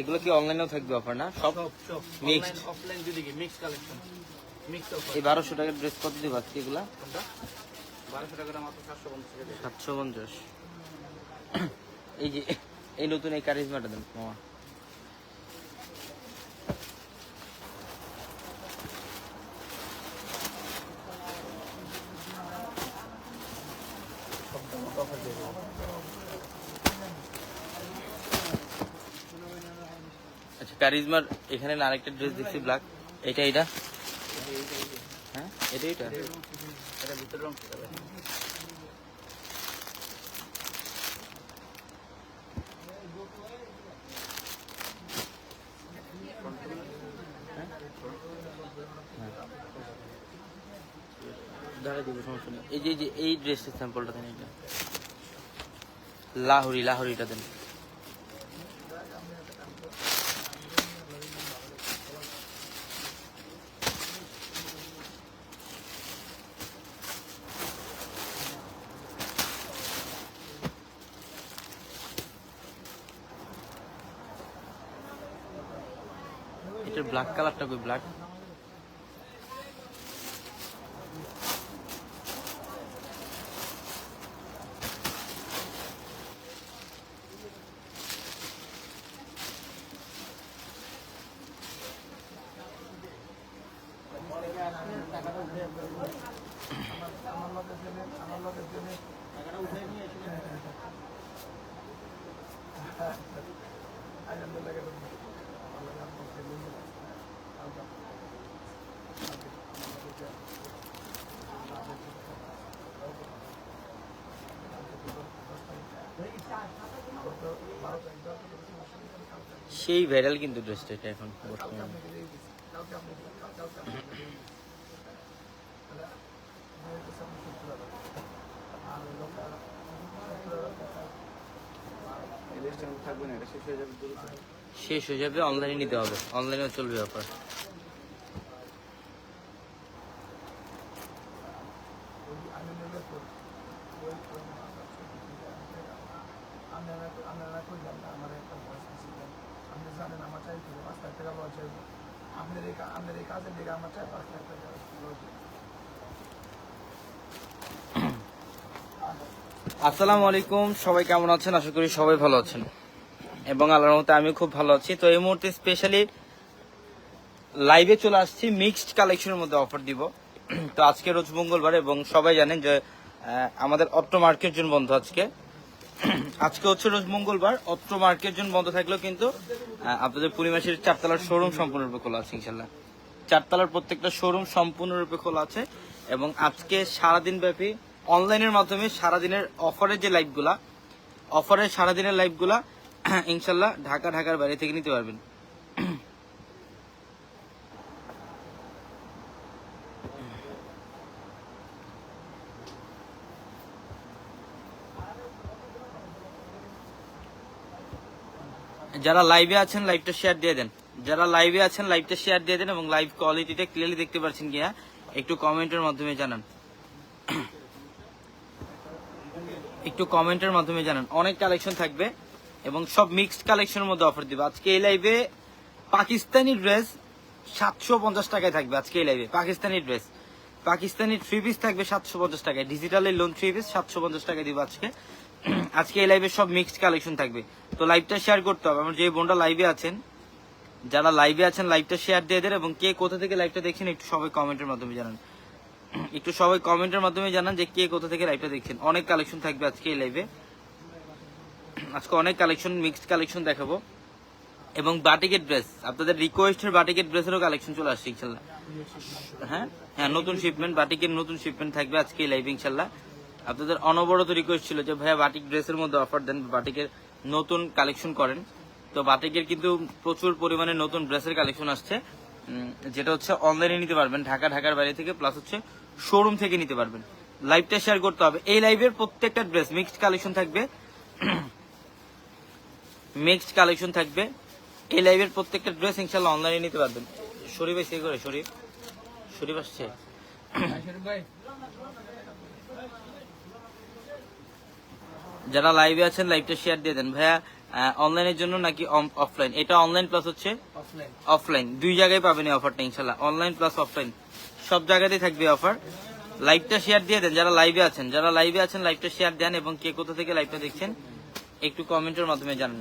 এগুলো কি অনলাইনেও থাকবে অফার না? সব mixed offline mix collection mix offer এই বারোশো টাকার ড্রেস কত দিব আজকে এগুলা? কোনটা? বারোশো টাকাটা মাত্র সাতশো পঞ্চাশ টাকা। দিয়ে। সাতশো পঞ্চাশ। এই যে এই নতুন এই কারিজমাটা দেন মামা। কারিজমার এখানে আরেকটা ড্রেস দেখছি ব্ল্যাক এটা এটা হ্যাঁ। এই যে, এই ড্রেসের স্যাম্পলটা দেন এটা লাহোরি, লাহোরিটা দেন। ব্ল্যাক কালারটা কই ব্ল্যাক সেই ভাইরাল কিন্তু ড্রেসটা এটা এখন বর্তমানে। এই থাকবে না এটা শেষ হয়ে যাবে শেষ হয়ে যাবে অনলাইনে নিতে হবে। অনলাইনেও চলবে অফার আপনার এই কা- আপনার এই কাজের দিকে আমার চাই পাঁচ লাখ টাকা রোজ। আসসালামু আলাইকুম, সবাই কেমন আছেন? আশা করি সবাই ভালো আছেন। এবং আল্লাহর মতে আমি খুব ভালো আছি। তো এই মুহূর্তে স্পেশালি লাইভে চলে আসছি মিক্সড কালেকশনের মধ্যে অফার দিব। তো আজকে রোজ মঙ্গলবার এবং সবাই জানেন যে আমাদের অট্টো মার্কেট জন্য বন্ধ আজকে। আজকে হচ্ছে রোজ মঙ্গলবার অট্টো মার্কেট জন্য বন্ধ থাকলেও কিন্তু আপনাদের পরিমাসের চারতলার শোরুম সম্পূর্ণরূপে খোলা আছে ইনশাল্লাহ চারতলার প্রত্যেকটা শোরুম সম্পূর্ণরূপে খোলা আছে এবং আজকে সারাদিন ব্যাপী অনলাইনের মাধ্যমে সারাদিনের অফারের যে লাইভগুলা অফারের সারাদিনের লাইভগুলা ইনশাল্লাহ ঢাকা, ঢাকার বাইরে থেকে নিতে পারবেন। যারা লাইভে আছেন লাইভটা শেয়ার দিয়ে দেন। যারা লাইভে আছেন লাইভটা শেয়ার দিয়ে দেন এবং লাইভ কোয়ালিটিটা ক্লিয়ারলি দেখতে পাচ্ছেন কিনা, একটু কমেন্টের মাধ্যমে জানান। একটু কমেন্টের মাধ্যমে জানান। অনেক কালেকশন থাকবে এবং সব মিক্সড কালেকশনের মধ্যে অফার দিবে। আজকে এই লাইভে পাকিস্তানি ড্রেস সাতশো পঞ্চাশ টাকায় থাকবে আজকে এই লাইভে Pakistani dress Pakistani three piece থাকবে সাতশো পঞ্চাশ টাকায়। ডিজিটালের লোন থ্রি পিস সাতশো পঞ্চাশ টাকায় দিব আজকে। আজকে এই লাইভে সব মিক্সড কালেকশন থাকবে। তো লাইভটা শেয়ার করতে হবে। আমার যে বোনটা লাইভে আছেন, যারা লাইভে আছেন লাইভটা শেয়ার দিয়ে দেন এবং কে কোথা থেকে লাইভটা দেখছেন, একটু সবাই কমেন্টের মাধ্যমে জানান। একটু সবাই কমেন্টের মাধ্যমে জানান যে কে কোথা থেকে লাইভটা দেখছেন। অনেক কালেকশন থাকবে আজকে এই লাইভে আজকে অনেক কালেকশন মিক্সড কালেকশন দেখাবো। এবং বাটিকের ড্রেস আপনাদের রিকোয়েস্টের বাটিকের ড্রেসেরও কালেকশন চলে আসছে ইনশাল্লাহ। হ্যাঁ? হ্যাঁ নতুন শিপমেন্ট বাটিকের নতুন শিপমেন্ট থাকবে আজকে এই লাইভে ইনশাল্লাহ। আপনাদের অনবরত রিকোয়েস্ট ছিল যে, ভাইয়া, বাটিক ড্রেসের মধ্যে অফার দেন, বাটিকের নতুন কালেকশন করেন। তো বাটিকের কিন্তু প্রচুর পরিমাণে নতুন ড্রেসের কালেকশন আসছে। যেটা হচ্ছে অনলাইনে নিতে পারবেন, ঢাকা, ঢাকার বাইরে থেকে প্লাস হচ্ছে শোরুম থেকে নিতে পারবেন। লাইভটা শেয়ার করতে হবে। এই লাইভের প্রত্যেকটা ড্রেস মিক্সড কালেকশন থাকবে। মিক্সড কালেকশন থাকবে। এই লাইভের প্রত্যেকটা ড্রেস ইনশাল্লাহ অনলাইনে নিতে পারবেন। শরীফ ভাই সে করে শরীফ। শরীফ আসছে। যারা লাইভে আছেন লাইভটা শেয়ার দিয়ে দেন। ভাইয়া অনলাইনের জন্য নাকি অফলাইন এটা অনলাইন প্লাস হচ্ছে? অফলাইন অফলাইন দুই জায়গায় পাবেন এই অফারটা ইনশাল্লাহ অনলাইন প্লাস অফলাইন সব জায়গাতেই থাকবে অফার লাইভটা শেয়ার দিয়ে দেন, যারা লাইভে আছেন। যারা লাইভে আছেন লাইভটা শেয়ার দেন এবং কে কোথা থেকে লাইভটা দেখছেন, একটু কমেন্টের মাধ্যমে জানান।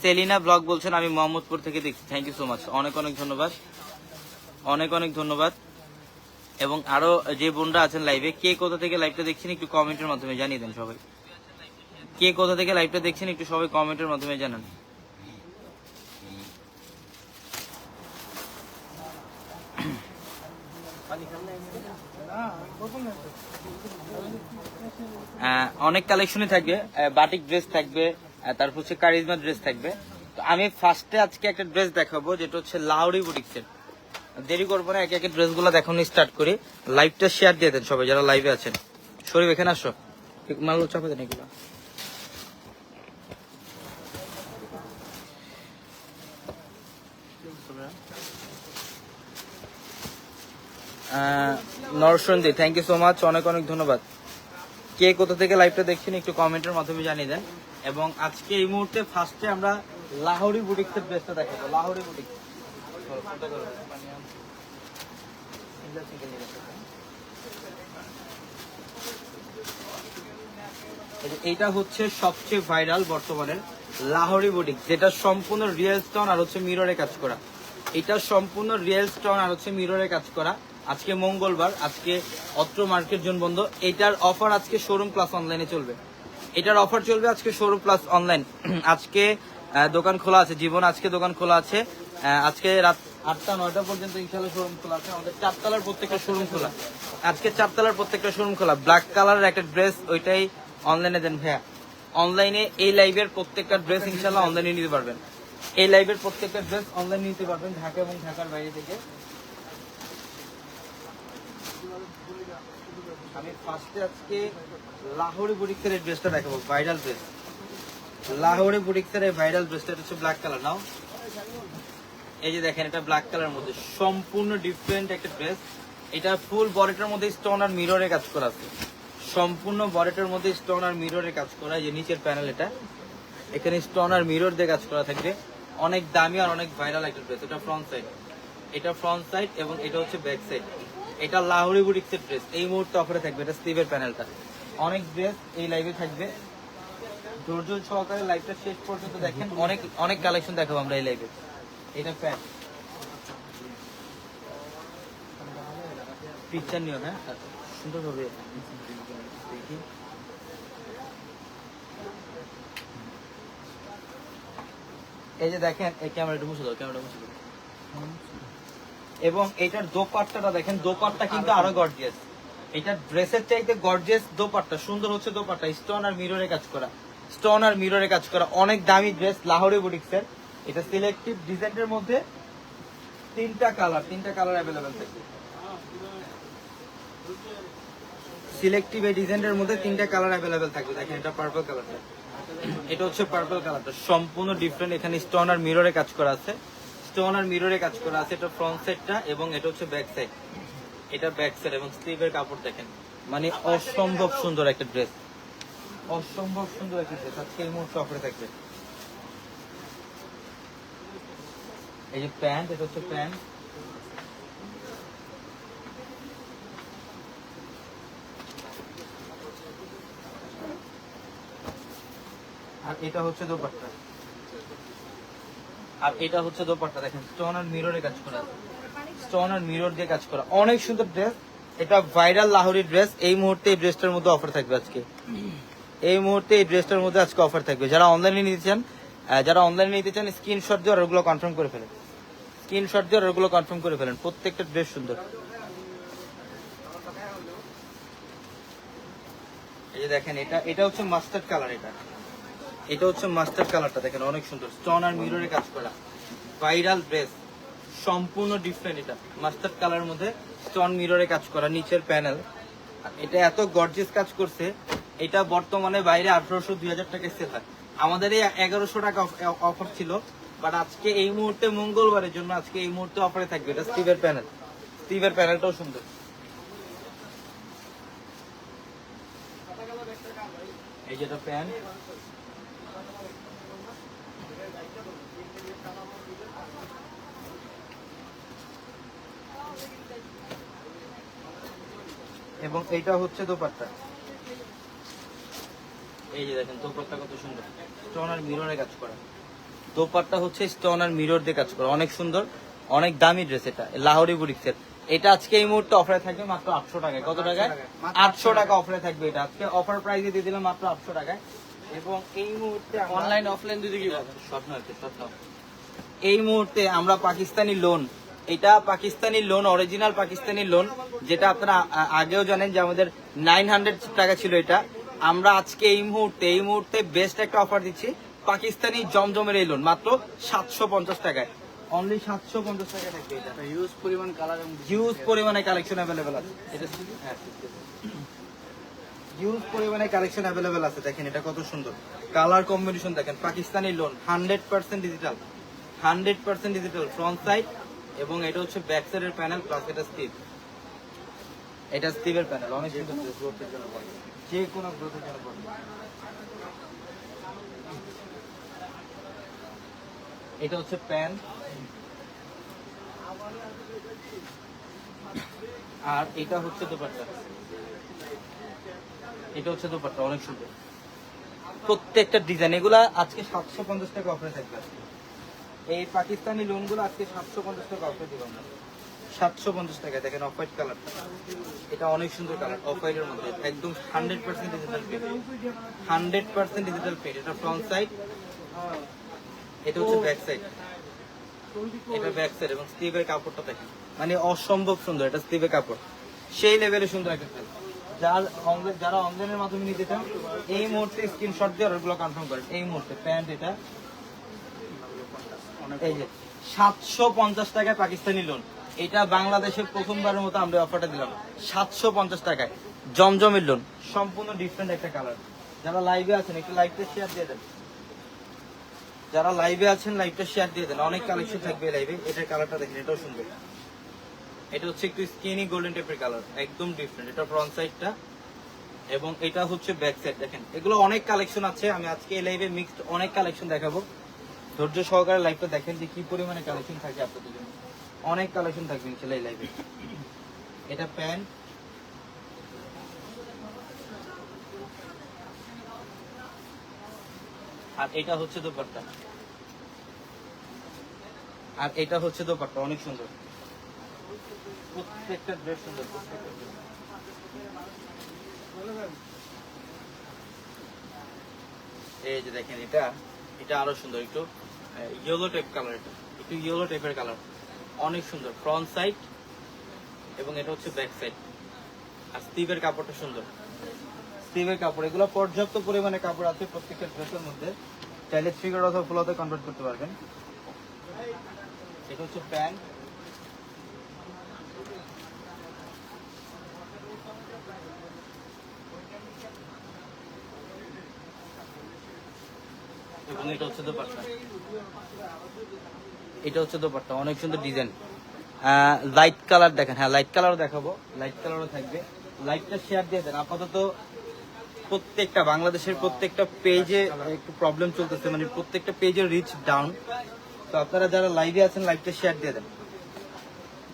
সেলিনা ব্লগ বলছেন, আমি মোহাম্মদপুর থেকে দেখছি। থ্যাংক ইউ সো মাচ অনেক অনেক ধন্যবাদ। অনেক অনেক ধন্যবাদ। এবং আরও যে বোনরা আছেন লাইভে কে কোথা থেকে লাইভটা দেখছেন একটু কমেন্টের মাধ্যমে জানিয়ে দেন সবাই। কে কোথা থেকে লাইভটা দেখছেন একটু সবাই কমেন্টের মাধ্যমে জানান না কখন আছে আহ, অনেক কালেকশনই থাকবে বাটিক ড্রেস থাকবে তারপর হচ্ছে কারিজমা ড্রেস থাকবে। তো আমি ফার্স্টে আজকে একটা ড্রেস দেখাবো, যেটা হচ্ছে লাউরি বুটিক্সের দেরি করব না, একে একে ড্রেসগুলো দেখানো স্টার্ট করি। লাইভটা শেয়ার দিয়ে দেন সবাই, যারা লাইভে আছেন। শরীফ, এখানে আসো। মাল চাপে দেন এগুলো। Narsingdi thank you so much অনেক অনেক ধন্যবাদ। কে কোথা থেকে লাইভটা দেখছেন একটু কমেন্টের মাধ্যমে জানিয়ে দেন। এবং আজকে এই মুহূর্তে ফার্স্টে আমরা লাহোরি বুটিক্সের ড্রেসটা দেখাবো। লাহোরি বুটিক্স এইটা হচ্ছে সবচেয়ে ভাইরাল বর্তমানের লাহোরি বুটিক যেটা সম্পূর্ণ রিয়েল স্টোন আর হচ্ছে মিররে কাজ করা। এটা সম্পূর্ণ রিয়েল স্টোন আর হচ্ছে মিররে কাজ করা। আজকে মঙ্গলবার, আজকে অত্র মার্কেট জোন বন্ধ। এটার অফার আজকে শোরুম প্লাস অনলাইনে চলবে। এটার অফার চলবে আজকে শোরুম প্লাস অনলাইন আজকে দোকান খোলা আছে, জীবন আজকে দোকান খোলা আছে। আজকে রাত আটটা, নয়টা পর্যন্ত ইনশাল্লাহ শোরুম খোলা আছে। আমাদের চারতলার প্রত্যেকটা শোরুম খোলা। আজকে চারতলার প্রত্যেকটা শোরুম খোলা। ব্ল্যাক কালারের একটা ড্রেস ওইটাই অনলাইনে দেন ভাইয়া। অনলাইনে এই লাইভের প্রত্যেকটা ড্রেস ইনশাল্লাহ অনলাইনে নিতে পারবেন। এই লাইভের প্রত্যেকটা ড্রেস অনলাইনে নিতে পারবেন ঢাকা এবং ঢাকার বাইরে থেকে। আমি ফার্স্টে আজকে লাহোরি বুটিক্সের এই ড্রেসটা দেখাবো ভাইরাল ড্রেস লাহোরি বুটিক্সের এই ভাইরাল ড্রেসটা হচ্ছে ব্ল্যাক কালার নাও। এই যে দেখেন, এটা ব্ল্যাক কালার মধ্যে, সম্পূর্ণ ডিফারেন্ট একটা ড্রেস এটা ফুল বডিটার মধ্যে স্টোন আর মিররে কাজ করা আছে। সম্পূর্ণ বডিটার মধ্যে স্টোন আর মিররে কাজ করা যে নিচের প্যানেল এটা। এখানে স্টোন আর মিরর দিয়ে কাজ করা থাকবে। অনেক দামি আর অনেক ভাইরাল একটা ড্রেস এটা ফ্রন্ট সাইড এটা ফ্রন্ট সাইড এবং এটা হচ্ছে ব্যাক সাইড এটা লাহোরি বুটিক্সের ড্রেস এই মুহূর্তে অফারে থাকবে, এটা স্লিভের প্যানেলটা অনেক ড্রেস এই লাইভে থাকবে। ধৈর্য সহকারে লাইভটা শেষ পর্যন্ত দেখেন। অনেক অনেক কালেকশন দেখাবো আমরা এই লাইভে এটা প্যান্ট পিকচার নিও হ্যাঁ? সুন্দর দেখি। এই যে দেখেন, এই ক্যামেরাটা মুছে দাও ক্যামেরাটা মুছে দাও। এবং এটার দোপাট্টাটা দেখেন দোপাট্টা কিন্তু আরও গর্জিয়াস এটা ড্রেসের চাইতে গর্জিয়াস দোপাট্টা সুন্দর হচ্ছে দোপাট্টা স্টোন আর মিররে কাজ করা। স্টোন আর মিররে কাজ করা অনেক দামি ড্রেস লাহোরি বুটিক্সের এটা সিলেক্টিভ ডিজাইনের মধ্যে তিনটা কালার তিনটা কালার অ্যাভেলেবেল থাকবে। সিলেক্টিভ এই ডিজাইনের মধ্যে তিনটা কালার অ্যাভেলেবেল থাকবে। দেখেন এটা পার্পল কালারটা এটা হচ্ছে পার্পল কালারটা সম্পূর্ণ ডিফারেন্ট এখানে স্টোন আর মিররে কাজ করা আছে। স্টোন আর মিররে কাজ করা আছে এটা ফ্রন্ট সাইডটা এবং এটা হচ্ছে ব্যাক সাইড এটা ব্যাক সাইড এবং স্লিভের কাপড় দেখেন। মানে অসম্ভব সুন্দর একটা ড্রেস অসম্ভব সুন্দর একটা ড্রেস আজকে এই মুহূর্তে অফারে থাকবে। এই যে প্যান্ট এটা হচ্ছে প্যান্ট আর এটা হচ্ছে দোপাট্টা। আর এটা হচ্ছে দোপাট্টা, দেখেন স্টোন আর মিররে কাজ করা। স্টোন আর মিরর দিয়ে কাজ করা। অনেক সুন্দর ড্রেস এটা ভাইরাল লাহোরি ড্রেস এই মুহূর্তে এই ড্রেসটার মধ্যে অফার থাকবে আজকে। এই মুহূর্তে এই ড্রেসটার মধ্যে আজকে অফার থাকবে। যারা অনলাইনে নিতে চান যারা অনলাইনে নিতে চান স্ক্রিনশট দিয়ে ওগুলো কনফার্ম করে ফেলেন। স্ক্রিনশট দিয়ে ওগুলো কনফার্ম করে ফেলেন। প্রত্যেকটা ড্রেস সুন্দর। এই যে দেখেন, এটা এটা হচ্ছে মাস্টার্ড কালার এটা। এটা হচ্ছে মাস্টার কালারটা, দেখেন অনেক সুন্দর। স্টোন আর মিররে কাজ করা। ভাইরাল ড্রেস, সম্পূর্ণ ডিফারেন্ট এটা। মাস্টার কালারের মধ্যে স্টোন মিররে কাজ করা, নিচের প্যানেল। এটা এত গর্জিয়াস কাজ করছে, এটা বর্তমানে বাইরে আঠারোশো, দুই হাজার টাকায় সেল হয়। আমাদের এই এগারোশো টাকা অফার ছিল বাট আজকে এই মুহূর্তে মঙ্গলবারের জন্য আজকে এই মুহূর্তে অফারে থাকবে এটা স্টিভের প্যানেল। স্টিভের প্যানেলটাও সুন্দর। এই যেটা প্যান্ট। এবং এইটা হচ্ছে দোপাট্টা। এই যে দেখেন দোপাট্টা কত সুন্দর। স্টোন আর মিররে কাজ করা। দোপাট্টা হচ্ছে স্টোন আর মিরর দিয়ে কাজ করা। অনেক সুন্দর অনেক দামি ড্রেস এটা লাহোরি বুটিক্সের এটা আজকে এই মুহূর্তে অফারে থাকবে মাত্র আটশো টাকায়। কত টাকায়? আটশো টাকা অফারে থাকবে এটা। আজকে অফার প্রাইসে দিয়ে দিলাম মাত্র আটশো টাকায়। এবং এই মুহূর্তে অনলাইন অফলাইন দুই দিকে পাবেন স্বপ্ন আছে স্বপ্ন। এই মুহূর্তে আমরা পাকিস্তানি লোন এটা Pakistani lawn original Pakistani lawn যেটা আপনারা আগেও জানেন যে আমাদের নাইন হান্ড্রেড টাকা ছিল এটা। আমরা আজকে এই মুহূর্তে এই মুহূর্তে বেস্ট একটা অফার দিচ্ছি পাকিস্তানি জমজমের এই লোন মাত্র সাতশো পঞ্চাশ টাকায়। অনলি সাতশো পঞ্চাশ টাকা থাকবে এটা। হিউজ পরিমাণ কালার হিউজ পরিমাণে কালেকশন অ্যাভেলেবেল আছে। এটা হিউজ পরিমাণে কালেকশন অ্যাভেলেবেল আছে। দেখেন এটা কত সুন্দর। কালার কম্বিনেশন দেখেন Pakistani lawn hundred percent digital hundred percent digital front side এবং এটা হচ্ছে ব্যাক সাইডের প্যানেল প্লাস এটা স্টিভ এটা স্টিভের প্যানেল অনেক। যে কোনো গ্রোথের জন্য পড়ে। এটা হচ্ছে প্যান আর এটা হচ্ছে দোপাট্টা এটা হচ্ছে দোপাট্টা অনেক সুন্দর প্রত্যেকটা ডিজাইন এগুলা আজকে সাতশো পঞ্চাশ টাকা অফারে থাকবে। এই পাকিস্তানি লোনগুলো আজকে সাতশো পঞ্চাশ টাকা অফারে দিব সাতশো পঞ্চাশ টাকা দেখেন অফ হোয়াইট কালার এটা অনেক সুন্দর কালার অফ হোয়াইটের মধ্যে। একদম হান্ড্রেড পার্সেন্ট ডিজিটাল পেড হান্ড্রেড পার্সেন্ট ডিজিটাল পেড এটা ফ্রন্ট সাইড এটা হচ্ছে ব্যাক সাইড এটা ব্যাক সাইড এবং স্টিভের কাপড়টা দেখেন। মানে অসম্ভব সুন্দর, এটা স্টিভের কাপড়। সেই লেভেলে সুন্দর একটা যার অনলাইন যারা অনলাইনের মাধ্যমে নিতে চান, এই মুহূর্তে স্ক্রিনশট দিয়ে অর্ডারগুলো কনফার্ম করেন। এই মুহূর্তে প্যান্ট এটা এই যে সাতশো পঞ্চাশ টাকায় পাকিস্তানি লোন এটা বাংলাদেশের প্রথমবারের মতো আমরা অফারটা দিলাম। সাতশো পঞ্চাশ টাকায়। জমজমের লোন সম্পূর্ণ ডিফারেন্ট একটা কালার যারা লাইভে আছেন একটু লাইভটা শেয়ার দিয়ে দেন। যারা লাইভে আছেন লাইভটা শেয়ার দিয়ে দেন। অনেক কালেকশন থাকবে লাইভে এটার কালারটা দেখেন এটাও সুন্দর। এটা হচ্ছে একটু স্কিনি গোল্ডেন টাইপের কালার একদম ডিফারেন্ট এটা ফ্রন্ট সাইডটা এবং এটা হচ্ছে ব্যাক সাইড দেখেন এগুলো অনেক কালেকশন আছে। আমি আজকে এই লাইভে মিক্সড অনেক কালেকশন দেখাবো। ধৈর্য সহকারে লাইভটা দেখেন যে কি পরিমাণে কালেকশন থাকে আপনাদের জন্য। অনেক কালেকশন থাকবে ইনশাল্লাহ লাইভে এটা প্যান্ট আর এটা হচ্ছে দোপাট্টা। আর এটা হচ্ছে দোপাট্টা, অনেক সুন্দর। প্রত্যেকটা ড্রেস সুন্দর, প্রত্যেকটা। এই যে দেখেন এটা এটা আরও সুন্দর একটু। ইয়েলো টাইপ কালার এটা। একটু ইয়েলো টাইপের কালার অনেক সুন্দর। ফ্রন্ট সাইড এবং এটা হচ্ছে ব্যাক সাইড আর স্টিভের কাপড়টা সুন্দর। স্টিভের কাপড়, এগুলো পর্যাপ্ত পরিমাণে কাপড় আছে প্রত্যেকটা ড্রেসের মধ্যে। চাইলে ফিগার অথবা ফুলাতে কনভার্ট করতে পারবেন। এটা হচ্ছে প্যান্ট এবং এটা হচ্ছে দোপাট্টা। এটা হচ্ছে দোপাট্টা, অনেক সুন্দর ডিজাইন লাইট কালার দেখেন হ্যাঁ লাইট কালারও দেখাবো। লাইট কালারও থাকবে। লাইটটা শেয়ার দিয়ে দেন, আপাতত প্রত্যেকটা, বাংলাদেশের প্রত্যেকটা পেজে একটু প্রবলেম চলতেছে মানে প্রত্যেকটা পেজের রিচ ডাউন তো আপনারা যারা লাইভে আছেন লাইভটা শেয়ার দিয়ে দেন।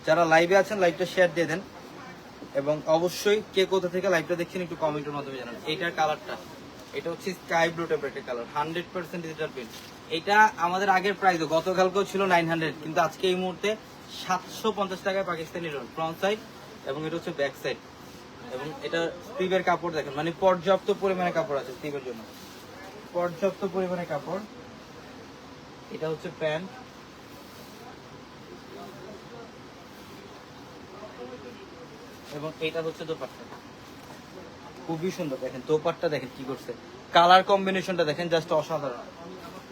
যারা লাইভে আছেন লাইভটা শেয়ার দিয়ে দেন। এবং অবশ্যই কে কোথা থেকে লাইভটা দেখছেন, একটু কমেন্টের মাধ্যমে জানান। এইটার কালারটা এটা হচ্ছে স্কাই ব্লু একটা colour hundred percent digital print এটা আমাদের আগের প্রাইস গতকালকেও ছিল নাইন হান্ড্রেড কিন্তু আজকে এই মুহূর্তে সাতশো পঞ্চাশ টাকায় পাকিস্তানি লোন ফ্রন্ট সাইড এবং এটা হচ্ছে ব্যাক সাইড এবং এটা স্টিভের কাপড় দেখেন মানে পর্যাপ্ত পরিমাণে কাপড় আছে স্টিভের জন্য। পর্যাপ্ত পরিমাণে কাপড়। এটা হচ্ছে প্যান্ট। এবং এটা হচ্ছে দোপাট্টা। খুবই সুন্দর দেখেন দোপাট্টা দেখেন কি করছে। কালার কম্বিনেশনটা দেখেন জাস্ট অসাধারণ।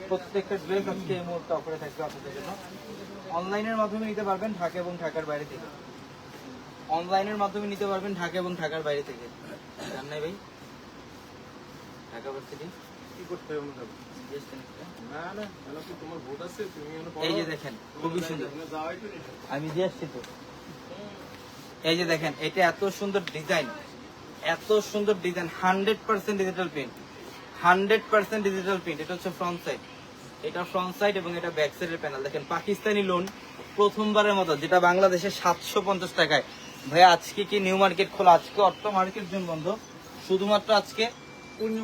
প্রত্যেকটা ড্রেস আজকে এই মুহূর্তে অফারে থাকবে আপনাদের জন্য। অনলাইনের মাধ্যমে নিতে পারবেন ঢাকা এবং ঢাকার বাইরে থেকে। অনলাইনের মাধ্যমে নিতে পারবেন ঢাকা এবং ঢাকার বাইরে থেকে। জান নাই ভাই? ঢাকা ভার্সিটি? কি করতে হবে না না তোমার ভোট আছে তুমি এই যে দেখেন খুবই সুন্দর। আমি দিয়ে আসছি তো। এই যে দেখেন এটা এত সুন্দর ডিজাইন এত সুন্দর design hundred percent digital print hundred percent digital print এটা হচ্ছে ফ্রন্ট সাইড এটা ফ্রন্ট সাইড এবং এটা ব্যাক সাইডের প্যানেল দেখেন, পাকিস্তানি লোন প্রথমবারের মতো, যেটা বাংলাদেশে সাতশো পঞ্চাশ টাকায়। ভাই আজকে কি নিউ মার্কেট খোলা? আজকে অর্থ মার্কেট জন্য বন্ধ। শুধুমাত্র আজকে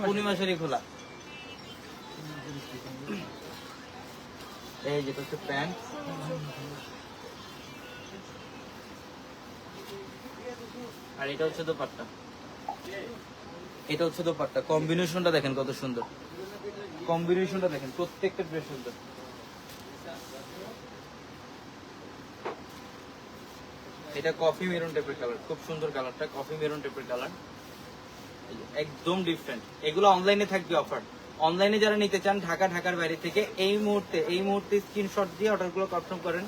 পূর্ণিমাশারি খোলা। এই যেটা হচ্ছে প্যান্ট। আর এটা হচ্ছে দোপাট্টা। এটা হচ্ছে দোপাট্টা। কম্বিনেশনটা দেখেন কত সুন্দর। কম্বিনেশনটা দেখেন, প্রত্যেকটা ড্রেস সুন্দর। এটা কফি মেরুন টাইপের কালার খুব সুন্দর কালারটা কফি মেরুন টাইপের কালার একদম ডিফারেন্ট এগুলো অনলাইনে থাকবে অফার অনলাইনে যারা নিতে চান, ঢাকা, ঢাকার বাইরে থেকে এই মুহূর্তে এই মুহূর্তে স্ক্রিনশট দিয়ে অর্ডারগুলো কনফার্ম করেন।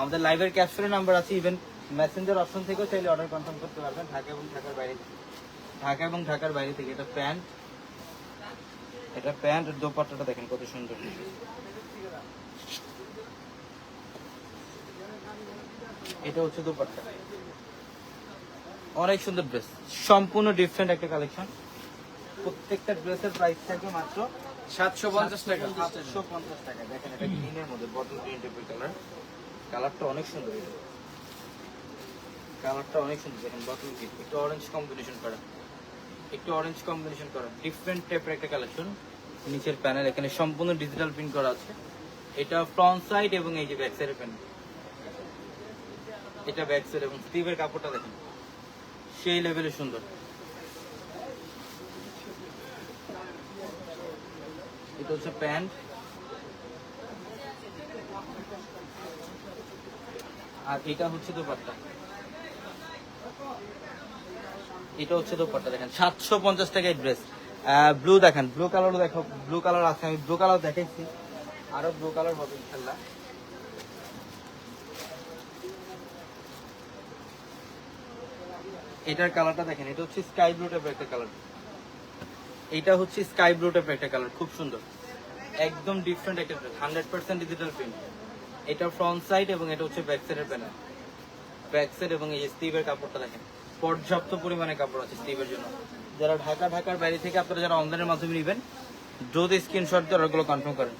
আমাদের লাইভের ক্যাপশনের নাম্বার আছে ইভেন মেসেঞ্জার অপশন থেকেও চাইলে অর্ডার কনফার্ম করতে পারবেন, ঢাকা এবং ঢাকার বাইরে ঢাকা এবং ঢাকার বাইরে থেকে এটা প্যান্ট। এটা প্যান্ট দোপাট্টাটা দেখেন কত সুন্দর। এটা হচ্ছে দোপাট্টা। অনেক সুন্দর ড্রেস। সম্পূর্ণ ডিফারেন্ট একটা কালেকশন প্রত্যেকটা ড্রেসের প্রাইস থাকবে মাত্র সাতশো পঞ্চাশ টাকা। সাতশো পঞ্চাশ টাকা। দেখেন এটা গ্রিনের মধ্যে বটল গ্রিন টাইপের কালার কালারটা অনেক সুন্দর। কালারটা অনেক সুন্দর। দেখেন বটল গ্রিন একটু অরেঞ্জ কম্বিনেশন করা। একটু অরেঞ্জ কম্বিনেশন করা। ডিফারেন্ট টাইপের একটা কালেকশন নিচের প্যানেল এখানে সম্পূর্ণ ডিজিটাল প্রিন্ট করা আছে। এটা ফ্রন্ট সাইড এবং এই যে ব্যাক সাইডের প্যানেল এটা ব্যাক সাইড এবং স্লিভের কাপড়টা দেখেন। সেই লেভেলে সুন্দর। এটা হচ্ছে প্যান্ট। আর এটা হচ্ছে দোপাট্টা। এটা হচ্ছে দোপাট্টা, দেখেন, সাতশো পঞ্চাশ টাকায় ড্রেস ব্লু দেখেন ব্লু কালারও দেখো ব্লু কালার আছে, আমি ব্লু কালার দেখাইছি। আরও ব্লু কালার হবে ইনশাল্লাহ এটার কালারটা দেখেন, এটা হচ্ছে স্কাই ব্লু টাইপের একটা কালার এটা হচ্ছে স্কাই ব্লু টাইপের একটা কালার খুব সুন্দর। একদম ডিফারেন্ট একটা হান্ড্রেড পার্সেন্ট ডিজিটাল প্রিন্ট এটা ফ্রন্ট সাইড এবং এটা হচ্ছে ব্যাক সাইডের প্যানেল ব্যাক সাইড এবং এই স্টিভের কাপড়টা দেখেন। পর্যাপ্ত পরিমাণে কাপড় আছে স্টিভের জন্য। যারা ঢাকা, ঢাকার বাইরে থেকে আপনারা যারা অনলাইনের মাধ্যমে নেবেন দ্রুত স্ক্রিনশট দিয়ে অর্ডারগুলো কনফার্ম করেন।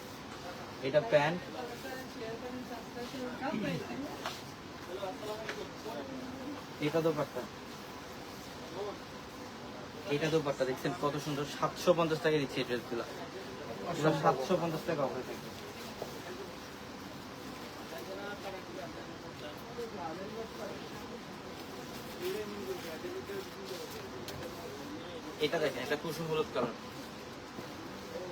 এটা প্যান্ট। এটা তো পাট্টা এটা তো পাট্টা দেখছেন কত সুন্দর। সাতশো পঞ্চাশ টাকা দিচ্ছে এই ড্রেসগুলো সাতশো পঞ্চাশ টাকা অফার থাকবে। এটা দেখেন, এটা কুসুম হলুদ কালার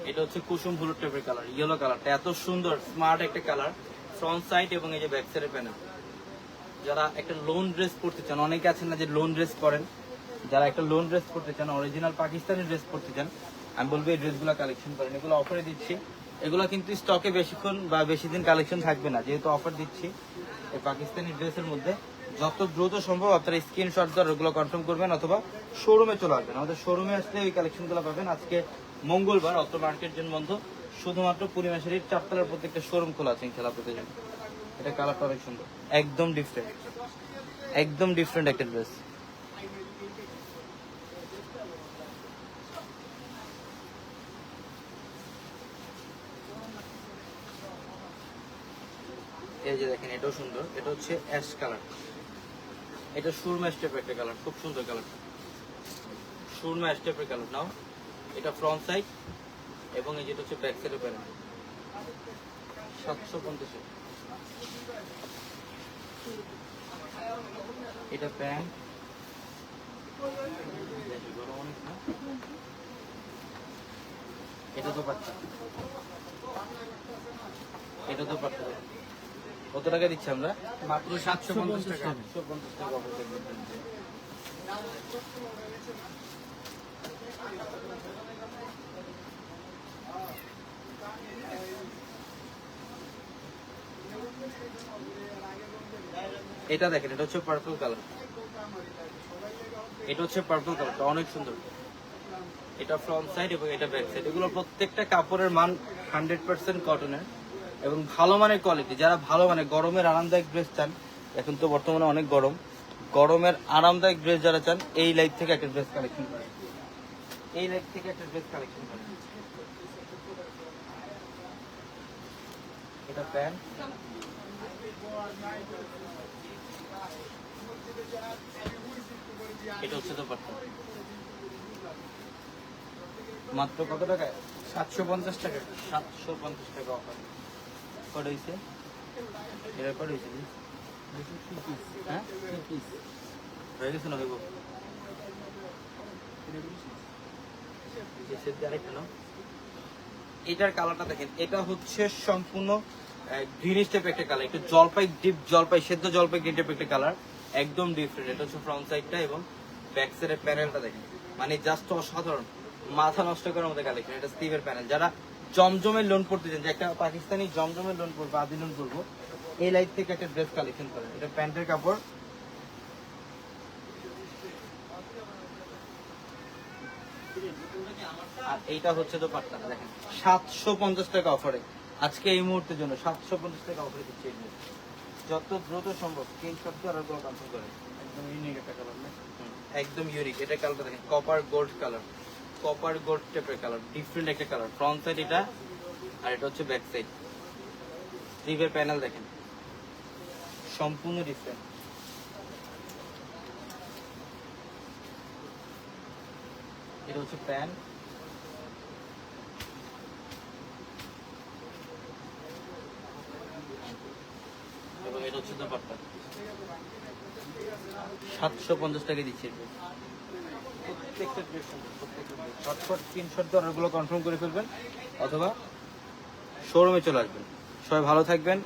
এটা হচ্ছে কুসুম হলুদ টাইপের কালার ইয়েলো কালারটা এত সুন্দর স্মার্ট একটা কালার ফ্রন্ট সাইড এবং এই যে ব্যাক সাইডের প্যানেল যারা একটা লোন ড্রেস পড়তে চান, অনেকে আছেন না যে লোন ড্রেস করেন। যারা একটা লোন ড্রেস পড়তে চান অরিজিনাল পাকিস্তানি ড্রেস পড়তে চান, আমি বলব এই ড্রেসগুলো কালেকশন করেন। এগুলো অফারে দিচ্ছি। এগুলো কিন্তু স্টকে বেশিক্ষণ বা বেশি দিন কালেকশন থাকবে না। যেহেতু অফার দিচ্ছি, এই পাকিস্তানি ড্রেসের মধ্যে যত দ্রুত সম্ভব আপনারা স্ক্রিনশট দিয়ে ওগুলো কনফার্ম করবেন অথবা শোরুমে চলে আসবেন। আমাদের শোরুমে আসলে ওই কালেকশনগুলো পাবেন। আজকে মঙ্গলবার অত মার্কেট জন্য বন্ধ, শুধুমাত্র পূর্ণিমাশারির চারতলার প্রত্যেকটা শোরুম খোলা আছে খেলা প্রতিদিন এটা কালারটা অনেক সুন্দর। একদম ডিফারেন্ট একদম ডিফারেন্ট একটা ড্রেস এই যে দেখেন, এটাও সুন্দর। এটা হচ্ছে অ্যাশ কালার এটা সুরমা স্টেপের একটা কালার খুব সুন্দর কালার সুরমা স্টেপের কালার নাও। এটা ফ্রন্ট সাইড এবং এই যেটা হচ্ছে ব্যাক সাইডের প্যানেল সাতশো পঞ্চাশে এটা প্যান্ট এটা তো পাচ্ছা এটা তো পাচ্ছা কত টাকা দিচ্ছি আমরা? মাত্র সাতশো পঞ্চাশ টাকা। সাতশো পঞ্চাশ টাকা এটা দেখেন এটা হচ্ছে পার্পল কালার এটা হচ্ছে পার্পল কালারটা অনেক সুন্দর। এটা ফ্রন্ট সাইড এবং এটা ব্যাক সাইড এগুলো প্রত্যেকটা কাপড়ের মান হান্ড্রেড পার্সেন্ট কটনের এবং ভালো মানের কোয়ালিটি যারা ভালো মানে গরমের আরামদায়ক ড্রেস চান, এখন তো বর্তমানে অনেক গরম, গরমের আরামদায়ক ড্রেস যারা চান, এই লাইফ থেকে একটা ড্রেস কালেকশন করেন। এই লাইফ থেকে একটা ড্রেস কালেকশন করেন। এটা প্যান্ট এটা হচ্ছে দোপাট্টা। মাত্র কত টাকায়? সাতশো পঞ্চাশ টাকা। সাতশো পঞ্চাশ টাকা অফার কত হয়েছে কত হয়েছে হ্যাঁ? গেছে না হইব। এটার কালারটা দেখেন, এটা হচ্ছে সম্পূর্ণ গ্রিন স্টেপ একটা কালার একটু জলপাই ডিপ জলপাই, সেদ্ধ জলপাই গ্রিন টাইপ একটা কালার একদম ডিফারেন্ট এটা হচ্ছে ফ্রন্ট সাইডটা এবং ব্যাক সাইডের প্যানেলটা দেখেন। মানে জাস্ট অসাধারণ, মাথা নষ্ট করার মতো কালেকশন এটা স্টিভের প্যানেল যারা জমজমের লোন করতে চান যে একটা পাকিস্তানি জমজমের লোন করব আদি লোন করব এই লাইট থেকে একটা ড্রেস কালেকশন করেন। এটা প্যান্টের কাপড়। আর এইটা হচ্ছে তো পাট্টা দেখেন। সাতশো পঞ্চাশ টাকা অফারে আজকে এই মুহূর্তের জন্য সাতশো পঞ্চাশ টাকা অফারে দিচ্ছে এই। যত দ্রুত সম্ভব স্ক্রিনশট দিয়ে আর কনফার্ম করে একদম ইউনিক একটা কালার একদম ইউনিক এটা কালারটা দেখেন copper gold colour copper gold টেপের colour different একটা কালার ফ্রন্ট সাইড এটা আর এটা হচ্ছে ব্যাক সাইড স্লিভের প্যানেল দেখেন। সম্পূর্ণ ডিফারেন্ট এটা হচ্ছে প্যান্ট এবং এটা হচ্ছে সাতশো পঞ্চাশ টাকা দিচ্ছে। প্রত্যেকটা ড্রেস প্রত্যেকটা স্ক্রিনশট দিয়ে অর্ডারগুলো কনফার্ম করে ফেলবেন, অথবা শোরুমে চলে আসবেন। সবাই ভালো থাকবেন।